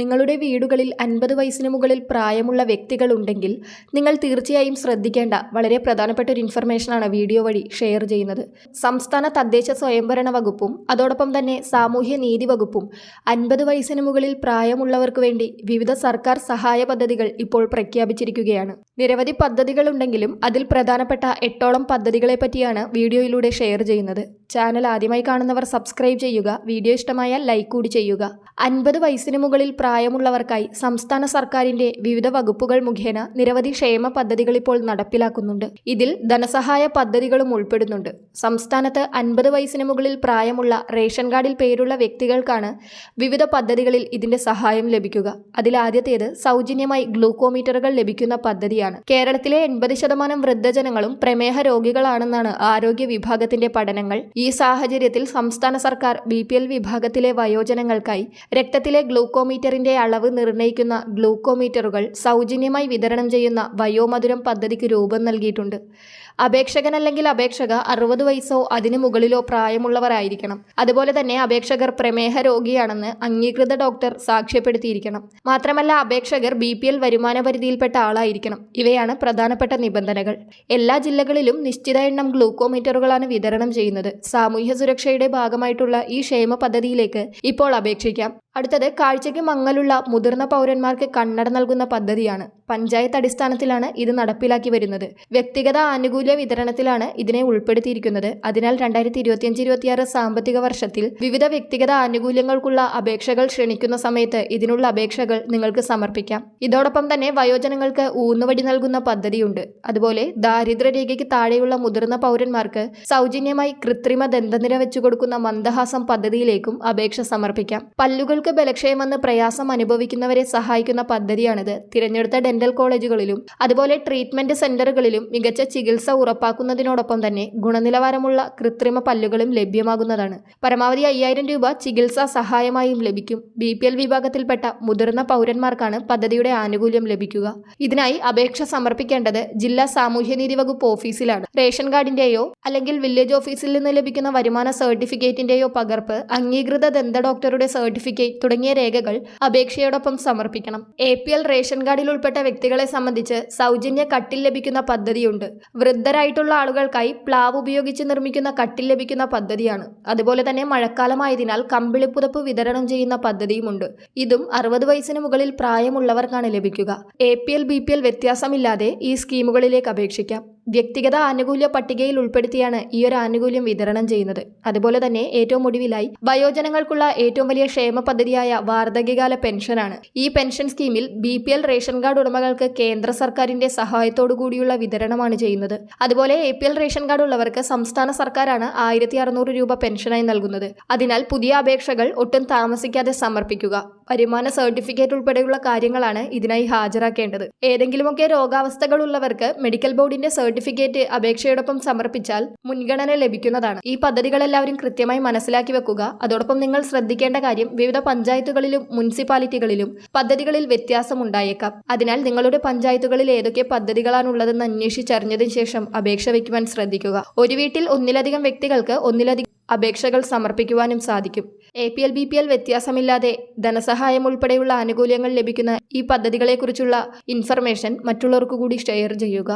നിങ്ങളുടെ വീടുകളിൽ അൻപത് വയസ്സിന് മുകളിൽ പ്രായമുള്ള വ്യക്തികൾ ഉണ്ടെങ്കിൽ നിങ്ങൾ തീർച്ചയായും ശ്രദ്ധിക്കേണ്ട വളരെ പ്രധാനപ്പെട്ട ഒരു ഇൻഫർമേഷനാണ് വീഡിയോ വഴി ഷെയർ ചെയ്യുന്നത്. സംസ്ഥാന തദ്ദേശ സ്വയംഭരണ വകുപ്പും അതോടൊപ്പം തന്നെ സാമൂഹ്യ നീതി വകുപ്പും അൻപത് വയസ്സിന് മുകളിൽ പ്രായമുള്ളവർക്ക് വേണ്ടി വിവിധ സർക്കാർ സഹായ പദ്ധതികൾ ഇപ്പോൾ പ്രഖ്യാപിച്ചിരിക്കുകയാണ്. നിരവധി പദ്ധതികളുണ്ടെങ്കിലും അതിൽ പ്രധാനപ്പെട്ട എട്ടോളം പദ്ധതികളെ പറ്റിയാണ് വീഡിയോയിലൂടെ ഷെയർ ചെയ്യുന്നത്. ചാനൽ ആദ്യമായി കാണുന്നവർ സബ്സ്ക്രൈബ് ചെയ്യുക വീഡിയോ ഇഷ്ടമായാൽ ലൈക്ക് കൂടി ചെയ്യുക. അൻപത് വയസ്സിന് മുകളിൽ പ്രായമുള്ളവർക്കായി സംസ്ഥാന സർക്കാരിന്റെ വിവിധ വകുപ്പുകൾ മുഖേന നിരവധി ക്ഷേമ പദ്ധതികൾ ഇപ്പോൾ നടപ്പിലാക്കുന്നുണ്ട്. ഇതിൽ ധനസഹായ പദ്ധതികളും ഉൾപ്പെടുന്നുണ്ട്. സംസ്ഥാനത്ത് അൻപത് വയസ്സിന് മുകളിൽ പ്രായമുള്ള റേഷൻ കാർഡിൽ പേരുള്ള വ്യക്തികൾക്കാണ് വിവിധ പദ്ധതികളിൽ ഇതിന്റെ സഹായം ലഭിക്കുക. അതിൽ ആദ്യത്തേത് സൗജന്യമായി ഗ്ലൂക്കോമീറ്ററുകൾ ലഭിക്കുന്ന പദ്ധതിയാണ്. കേരളത്തിലെ എൺപത് ശതമാനം വൃദ്ധജനങ്ങളും പ്രമേഹ രോഗികളാണെന്നാണ് ആരോഗ്യ വിഭാഗത്തിന്റെ പഠനങ്ങൾ. ഈ സാഹചര്യത്തിൽ സംസ്ഥാന സർക്കാർ ബി വിഭാഗത്തിലെ വയോജനങ്ങൾക്കായി രക്തത്തിലെ ഗ്ലൂക്കോമീറ്ററിന്റെ അളവ് നിർണയിക്കുന്ന ഗ്ലൂക്കോമീറ്ററുകൾ സൗജന്യമായി വിതരണം ചെയ്യുന്ന വയോമധുരം പദ്ധതിക്ക് രൂപം നൽകിയിട്ടുണ്ട്. അപേക്ഷകൻ അല്ലെങ്കിൽ അപേക്ഷക അറുപത് വയസ്സോ അതിനു മുകളിലോ പ്രായമുള്ളവരായിരിക്കണം. അതുപോലെ തന്നെ അപേക്ഷകർ പ്രമേഹ രോഗിയാണെന്ന് അംഗീകൃത ഡോക്ടർ സാക്ഷ്യപ്പെടുത്തിയിരിക്കണം. മാത്രമല്ല അപേക്ഷകർ ബി പി എൽ വരുമാന പരിധിയിൽപ്പെട്ട ആളായിരിക്കണം. ഇവയാണ് പ്രധാനപ്പെട്ട നിബന്ധനകൾ. എല്ലാ ജില്ലകളിലും നിശ്ചിത എണ്ണം ഗ്ലൂക്കോമീറ്ററുകളാണ് വിതരണം ചെയ്യുന്നത്. സാമൂഹ്യ സുരക്ഷയുടെ ഭാഗമായിട്ടുള്ള ഈ ക്ഷേമ പദ്ധതിയിലേക്ക് ഇപ്പോൾ അപേക്ഷിക്കാം. അടുത്തത് കാഴ്ചയ്ക്ക് മങ്ങലുള്ള മുതിർന്ന പൗരന്മാർക്ക് കണ്ണട നൽകുന്ന പദ്ധതിയാണ്. പഞ്ചായത്ത് അടിസ്ഥാനത്തിലാണ് ഇത് നടപ്പിലാക്കി വരുന്നത്. വ്യക്തിഗത ആനുകൂല്യ വിതരണത്തിലാണ് ഇതിനെ ഉൾപ്പെടുത്തിയിരിക്കുന്നത്. അതിനാൽ രണ്ടായിരത്തി ഇരുപത്തിയഞ്ച് ഇരുപത്തിയാറ് സാമ്പത്തിക വർഷത്തിൽ വിവിധ വ്യക്തിഗത ആനുകൂല്യങ്ങൾക്കുള്ള അപേക്ഷകൾ ക്ഷണിക്കുന്ന സമയത്ത് ഇതിനുള്ള അപേക്ഷകൾ നിങ്ങൾക്ക് സമർപ്പിക്കാം. ഇതോടൊപ്പം തന്നെ വയോജനങ്ങൾക്ക് ഊന്നുവടി നൽകുന്ന പദ്ധതിയുണ്ട്. അതുപോലെ ദാരിദ്ര്യരേഖയ്ക്ക് താഴെയുള്ള മുതിർന്ന പൗരന്മാർക്ക് സൗജന്യമായി കൃത്രിമ ദന്തനിര വെച്ചു കൊടുക്കുന്ന മന്ദഹാസം പദ്ധതിയിലേക്കും അപേക്ഷ സമർപ്പിക്കാം. പല്ലുകൾക്ക് ബലക്ഷയമെന്ന് പ്രയാസം അനുഭവിക്കുന്നവരെ സഹായിക്കുന്ന പദ്ധതിയാണിത്. തിരഞ്ഞെടുത്ത ഡെന്റൽ കോളേജുകളിലും അതുപോലെ ട്രീറ്റ്മെന്റ് സെന്ററുകളിലും മികച്ച ചികിത്സ ഉറപ്പാക്കുന്നതിനോടൊപ്പം തന്നെ ഗുണനിലവാരമുള്ള കൃത്രിമ പല്ലുകളും ലഭ്യമാകുന്നതാണ്. പരമാവധി അയ്യായിരം രൂപ ചികിത്സാ സഹായമായും ലഭിക്കും. ബി പി എൽ വിഭാഗത്തിൽപ്പെട്ട മുതിർന്ന പൗരന്മാർക്കാണ് പദ്ധതിയുടെ ആനുകൂല്യം ലഭിക്കുക. ഇതിനായി അപേക്ഷ സമർപ്പിക്കേണ്ടത് ജില്ലാ സാമൂഹ്യനീതി വകുപ്പ് ഓഫീസിലാണ്. റേഷൻ കാർഡിന്റെയോ അല്ലെങ്കിൽ വില്ലേജ് ഓഫീസിൽ നിന്ന് ലഭിക്കുന്ന വരുമാന സർട്ടിഫിക്കറ്റിന്റെയോ പകർപ്പ് അംഗീകൃത ദന്ത ഡോക്ടറുടെ സർട്ടിഫിക്കറ്റ് തുടങ്ങിയ രേഖകൾ അപേക്ഷയോടൊപ്പം സമർപ്പിക്കണം. എ പി എൽ റേഷൻ കാർഡിൽ ഉൾപ്പെട്ട വ്യക്തികളെ സംബന്ധിച്ച് സൗജന്യ കട്ടിൽ ലഭിക്കുന്ന പദ്ധതിയുണ്ട്. വൃദ്ധരായിട്ടുള്ള ആളുകൾക്കായി പ്ലാവ് ഉപയോഗിച്ച് നിർമ്മിക്കുന്ന കട്ടിൽ ലഭിക്കുന്ന പദ്ധതിയാണ്. അതുപോലെ തന്നെ മഴക്കാലമായതിനാൽ കമ്പിളിപ്പുതപ്പ് വിതരണം ചെയ്യുന്ന പദ്ധതിയുമുണ്ട്. ഇതും അറുപത് വയസ്സിന് മുകളിൽ പ്രായമുള്ളവർക്കാണ് ലഭിക്കുക. A P L B P L വ്യത്യാസമില്ലാതെ ഈ സ്കീമുകളിലേക്ക് അപേക്ഷിക്കാം. വ്യക്തിഗത ആനുകൂല്യ പട്ടികയിൽ ഉൾപ്പെടുത്തിയാണ് ഈ ഒരു ആനുകൂല്യം വിതരണം ചെയ്യുന്നത്. അതുപോലെ തന്നെ ഏറ്റവും ഒടുവിലായി വയോജനങ്ങൾക്കുള്ള ഏറ്റവും വലിയ ക്ഷേമ പദ്ധതിയായ വാർദ്ധക്യകാല പെൻഷനാണ്. ഈ പെൻഷൻ സ്കീമിൽ B P L ration card ഉടമകൾക്ക് കേന്ദ്ര സർക്കാരിന്റെ സഹായത്തോടു കൂടിയുള്ള വിതരണമാണ് ചെയ്യുന്നത്. അതുപോലെ A P L ration card ഉള്ളവർക്ക് സംസ്ഥാന സർക്കാരാണ് ആയിരത്തി അറുന്നൂറ് രൂപ പെൻഷനായി നൽകുന്നത്. അതിനാൽ പുതിയ അപേക്ഷകൾ ഒട്ടും താമസിക്കാതെ സമർപ്പിക്കുക. വരുമാന സർട്ടിഫിക്കറ്റ് ഉൾപ്പെടെയുള്ള കാര്യങ്ങളാണ് ഇതിനായി ഹാജരാക്കേണ്ടത്. ഏതെങ്കിലുമൊക്കെ രോഗാവസ്ഥകൾ ഉള്ളവർക്ക് മെഡിക്കൽ ബോർഡിന്റെ സർട്ടിഫിക്കറ്റ് അപേക്ഷയോടൊപ്പം സമർപ്പിച്ചാൽ മുൻഗണന ലഭിക്കുന്നതാണ്. ഈ പദ്ധതികൾ എല്ലാവരും കൃത്യമായി മനസ്സിലാക്കി വെക്കുക. അതോടൊപ്പം നിങ്ങൾ ശ്രദ്ധിക്കേണ്ട കാര്യം വിവിധ പഞ്ചായത്തുകളിലും മുനിസിപ്പാലിറ്റികളിലും പദ്ധതികളിൽ വ്യത്യാസം ഉണ്ടായേക്കാം അതിനാൽ നിങ്ങളുടെ പഞ്ചായത്തുകളിൽ ഏതൊക്കെ പദ്ധതികളാണുള്ളതെന്ന് അന്വേഷിച്ചറിഞ്ഞതിന് ശേഷം അപേക്ഷ വയ്ക്കുവാൻ ശ്രദ്ധിക്കുക. ഒരു വീട്ടിൽ ഒന്നിലധികം വ്യക്തികൾക്ക് ഒന്നിലധികം അപേക്ഷകൾ സമർപ്പിക്കുവാനും സാധിക്കും. A P L B P L വ്യത്യാസമില്ലാതെ ധനസഹായം ഉൾപ്പെടെയുള്ള ആനുകൂല്യങ്ങൾ ലഭിക്കുന്ന ഈ പദ്ധതികളെക്കുറിച്ചുള്ള ഇൻഫർമേഷൻ മറ്റുള്ളവർക്കു കൂടി ഷെയർ ചെയ്യുക.